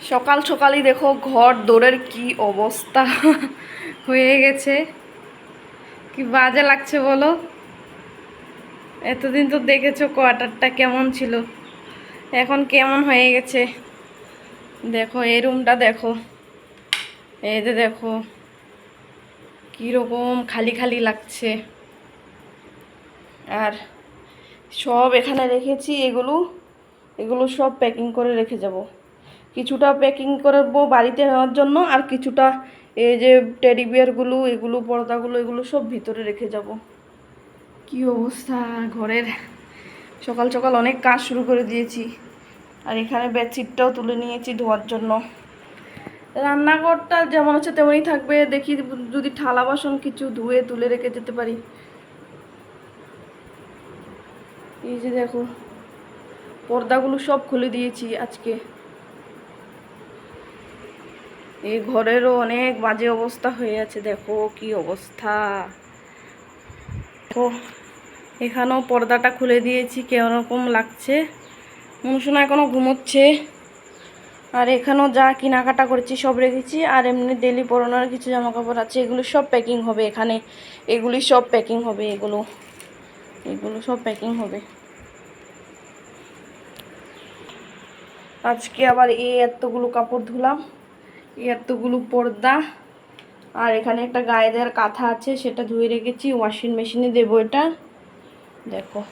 সকাল সকালই দেখো ঘর দৌড়ের কি অবস্থা হয়ে গেছে। কি বাজে লাগছে বলো? এতদিন তো দেখেছ কোয়ার্টারটা কেমন ছিল। এখন কেমন হয়ে গেছে? দেখো, এই রুমটা দেখো। এই যে দেখো, কীরকম খালি খালি লাগছে। আর সব এখানে রেখেছি এগুলো। এগুলো সব প্যাকিং করে রেখে যাব। কিছুটা প্যাকিং করব বাড়িতে নেওয়ার জন্য আর কিছুটা এই যে টেডি বিয়ারগুলো এগুলো, পর্দাগুলো, এগুলো সব ভিতরে রেখে যাব। কি অবস্থা ঘরের? সকাল সকাল অনেক কাজ শুরু করে দিয়েছি। আর এখানে বেডশিটটাও তুলে নিয়েছি ধোয়ার জন্য। রান্নাঘরটা যেমন হচ্ছে তেমনই থাকবে। দেখি যদি থালা বাসন কিছু ধুয়ে তুলে রেখে যেতে পারি। এই যে দেখো, পর্দাগুলো সব খুলে দিয়েছি আজকে। এই ঘরেরও অনেক বাজে অবস্থা হয়ে আছে, দেখো কি অবস্থা। দেখো, এখানেও পর্দাটা খুলে দিয়েছি, কেরকম লাগছে। মনুষণা এখনও ঘুমোচ্ছে। আর এখানেও যা কেনাকাটা করেছি সব রেখেছি, আর এমনি ডেলি পরানোর কিছু জামা কাপড় আছে, এগুলো সব প্যাকিং হবে এখানে। এগুলি সব প্যাকিং হবে, এগুলো। এগুলো সব প্যাকিং হবে। আজকে আবার এই এতগুলো কাপড় ধুলাম। এতগুলো পর্দা। আর এখানে একটা গায়ে দেওয়ার কাঁথা আছে, সেটা ধুয়ে রেখেছি ওয়াশিং মেশিনে দেবো এটা। দেখো।